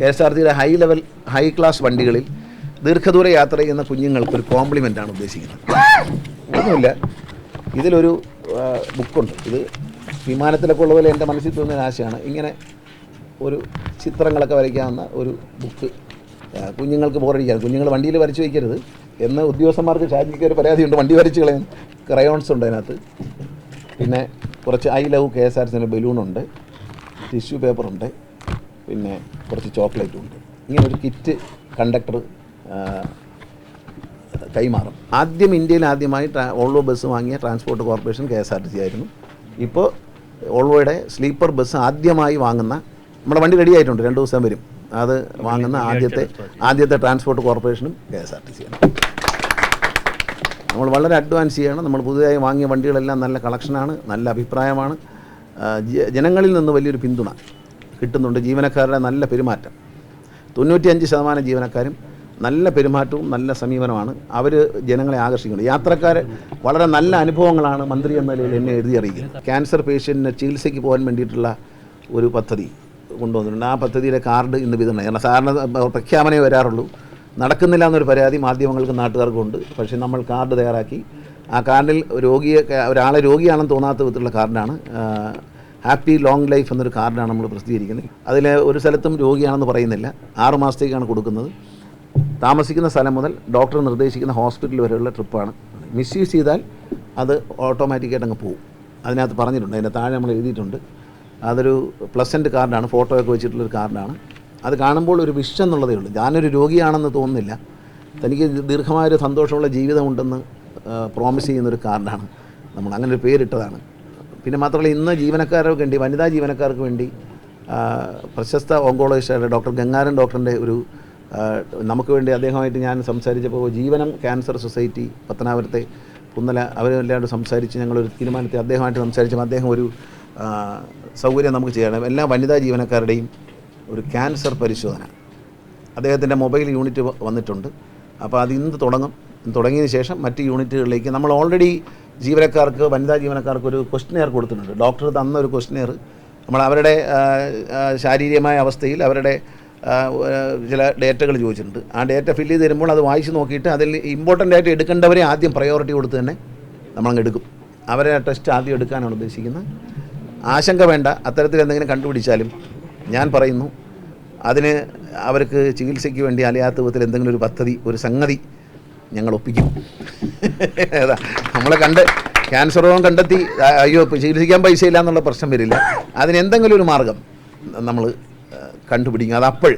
K S R ടിയുടെ high level high class വണ്ടികളിൽ ദീർഘദൂര യാത്ര ചെയ്യുന്ന കുഞ്ഞുങ്ങൾക്ക് ഒരു കോംപ്ലിമെന്റ് ആണ് ഉദ്ദേശിക്കുന്നത്. ഒന്നുമില്ല. ഇതിലൊരു ബുക്കുണ്ട് ഇത് വിമാനത്തിലൊക്കെ ഉള്ള പോലെ എന്റെ മനസ്സിൽ തോന്നിയ ആശയമാണ് ഇങ്ങനെ ഒരു ചിത്രങ്ങളൊക്കെ വരയ്ക്കാവുന്ന ഒരു ബുക്ക് കുഞ്ഞുങ്ങൾക്ക് ബോറടിക്കാൻ കുഞ്ഞുങ്ങൾ വണ്ടിയിൽ വരച്ച് വയ്ക്കരുത്. എന്ന് ഉദ്യോഗസ്ഥന്മാർക്ക് ഷാജിക്ക് ഒരു പരാതിയുണ്ട്. വണ്ടി വരച്ച് കളയാൻ. ക്രയോൺസ് ഉണ്ട് അതിനകത്ത്. പിന്നെ കുറച്ച് I love K S R സിന്റെ ബലൂണുണ്ട് ടിഷ്യൂ പേപ്പറുണ്ട് പിന്നെ കുറച്ച് ചോക്ലേറ്റും ഉണ്ട്. ഇങ്ങനെ ഒരു കിറ്റ് കണ്ടക്ടർ കൈമാറും. ആദ്യം ഇന്ത്യയിൽ ആദ്യമായി ഓൾവോ ബസ് വാങ്ങിയ transport corporation K S R T C ആയിരുന്നു. ഇപ്പോൾ ഓൾവോയുടെ സ്ലീപ്പർ ബസ് ആദ്യമായി വാങ്ങുന്ന നമ്മുടെ വണ്ടി റെഡി ആയിട്ടുണ്ട് രണ്ട് ദിവസം വരും. അത് വാങ്ങുന്ന ആദ്യത്തെ ആദ്യത്തെ ട്രാൻസ്പോർട്ട് കോർപ്പറേഷനും കെ എസ് ആർ ടി സിയാണ് നമ്മൾ വളരെ അഡ്വാൻസ് ചെയ്യണം. നമ്മൾ പുതുതായി വാങ്ങിയ വണ്ടികളെല്ലാം നല്ല കളക്ഷനാണ് നല്ല അഭിപ്രായമാണ്. ജനങ്ങളിൽ നിന്ന് വലിയൊരു പിന്തുണ. കിട്ടുന്നുണ്ട് ജീവനക്കാരുടെ നല്ല പെരുമാറ്റം. തൊണ്ണൂറ്റിയഞ്ച് ശതമാനം ജീവനക്കാരും നല്ല പെരുമാറ്റവും നല്ല സമീപനമാണ്. അവർ ജനങ്ങളെ ആകർഷിക്കുന്നത് യാത്രക്കാർ വളരെ നല്ല അനുഭവങ്ങളാണ് മന്ത്രി എന്ന നിലയിൽ എന്നെ എഴുതി അറിയിക്കുന്നത്. ക്യാൻസർ പേഷ്യന്റിന് ചികിത്സയ്ക്ക് പോകാൻ വേണ്ടിയിട്ടുള്ള ഒരു പദ്ധതി കൊണ്ടുവന്നിട്ടുണ്ട്. ആ പദ്ധതിയുടെ കാർഡ് ഇന്ന് വിതരണം കാരണം സാധാരണ പ്രഖ്യാപനമേ വരാറുള്ളൂ. നടക്കുന്നില്ല എന്നൊരു പരാതി മാധ്യമങ്ങൾക്കും നാട്ടുകാർക്കും ഉണ്ട്. പക്ഷേ നമ്മൾ കാർഡ് തയ്യാറാക്കി. ആ കാർഡിൽ രോഗിയെ ഒരാളെ രോഗിയാണെന്ന് തോന്നാത്ത വിധത്തിലുള്ള കാർഡാണ് ഹാപ്പി ലോങ് ലൈഫ് എന്നൊരു കാർഡാണ് നമ്മൾ പ്രസിദ്ധീകരിക്കുന്നത്. അതിൽ ഒരു സ്ഥലത്തും രോഗിയാണെന്ന് പറയുന്നില്ല. ആറ് മാസത്തേക്കാണ് കൊടുക്കുന്നത്. താമസിക്കുന്ന സ്ഥലം മുതൽ ഡോക്ടർ നിർദ്ദേശിക്കുന്ന ഹോസ്പിറ്റൽ വരെയുള്ള ട്രിപ്പാണ്. മിസ്യൂസ് ചെയ്താൽ അത് ഓട്ടോമാറ്റിക്കായിട്ട് അങ്ങ് പോകും അതിനകത്ത് പറഞ്ഞിട്ടുണ്ട്. അതിന്റെ താഴെ നമ്മൾ എഴുതിയിട്ടുണ്ട്. അതൊരു പ്ലസന്റ് കാർഡാണ്. ഫോട്ടോയൊക്കെ വെച്ചിട്ടുള്ളൊരു കാർഡാണ്. അത് കാണുമ്പോൾ ഒരു വിഷ് എന്നുള്ളതേ ഉള്ളൂ. ഞാനൊരു രോഗിയാണെന്ന് തോന്നുന്നില്ല. തനിക്ക് ദീർഘമായൊരു സന്തോഷമുള്ള ജീവിതമുണ്ടെന്ന് പ്രോമിസ് ചെയ്യുന്നൊരു കാർഡാണ്. നമ്മൾ അങ്ങനെ ഒരു പേരിട്ടതാണ്. പിന്നെ മാത്രമല്ല ഇന്ന് ജീവനക്കാർക്ക് വേണ്ടി വനിതാ ജീവനക്കാർക്ക് വേണ്ടി പ്രശസ്ത ഓങ്കോളജിസ്റ്റായ ഡോക്ടർ ഗംഗാരൻ ഡോക്ടറിന്റെ ഒരു നമുക്ക് വേണ്ടി അദ്ദേഹമായിട്ട് ഞാൻ സംസാരിച്ചപ്പോൾ ജീവനം ക്യാൻസർ സൊസൈറ്റി പത്തനാപുരത്തെ കുന്നല അവരെല്ലാവരും സംസാരിച്ച് ഞങ്ങളൊരു തീരുമാനത്തെ അദ്ദേഹമായിട്ട് സംസാരിച്ചപ്പോൾ അദ്ദേഹം ഒരു സൗകര്യം നമുക്ക് ചെയ്യണം. എല്ലാ വനിതാ ജീവനക്കാരുടെയും ഒരു ക്യാൻസർ പരിശോധന. അദ്ദേഹത്തിന്റെ മൊബൈൽ യൂണിറ്റ് വന്നിട്ടുണ്ട്. അപ്പോൾ അത് ഇന്ന് തുടങ്ങും. തുടങ്ങിയതിന് ശേഷം മറ്റ് യൂണിറ്റുകളിലേക്ക് നമ്മൾ ഓൾറെഡി ജീവനക്കാർക്ക് വനിതാ ജീവനക്കാർക്ക് ഒരു ക്വസ്റ്റനെയർ കൊടുത്തിട്ടുണ്ട്. ഡോക്ടർ തന്ന ഒരു ക്വസ്റ്റനെയർ നമ്മൾ അവരുടെ ശാരീരികമായ അവസ്ഥയിൽ അവരുടെ ചില ഡേറ്റകൾ ചോദിച്ചിട്ടുണ്ട്. ആ ഡേറ്റ ഫില്ല് ചെയ്ത് തരുമ്പോൾ അത് വായിച്ച് നോക്കിയിട്ട് അതിൽ ഇമ്പോർട്ടന്റ് ആയിട്ട് എടുക്കേണ്ടവരെ ആദ്യം പ്രയോറിറ്റി കൊടുത്ത് തന്നെ നമ്മളങ്ങ് എടുക്കും. അവരെ ടെസ്റ്റ് ആദ്യം എടുക്കാനാണ് ഉദ്ദേശിക്കുന്നത്. ആശങ്ക വേണ്ട. അത്തരത്തിൽ എന്തെങ്കിലും കണ്ടുപിടിച്ചാലും ഞാൻ പറയുന്നു അതിന് അവർക്ക് ചികിത്സയ്ക്ക് വേണ്ടി അലയാത്ത വിധത്തിൽ എന്തെങ്കിലും ഒരു പദ്ധതി ഒരു സംഗതി ഞങ്ങൾ ഒപ്പിക്കും. നമ്മളെ കണ്ട് ക്യാൻസർ രോഗം കണ്ടെത്തി അയ്യോ ചികിത്സിക്കാൻ പൈസ ഇല്ല എന്നുള്ള പ്രശ്നം വരില്ല. അതിന് എന്തെങ്കിലും ഒരു മാർഗം നമ്മൾ കണ്ടുപിടിക്കും. അത് അപ്പോൾ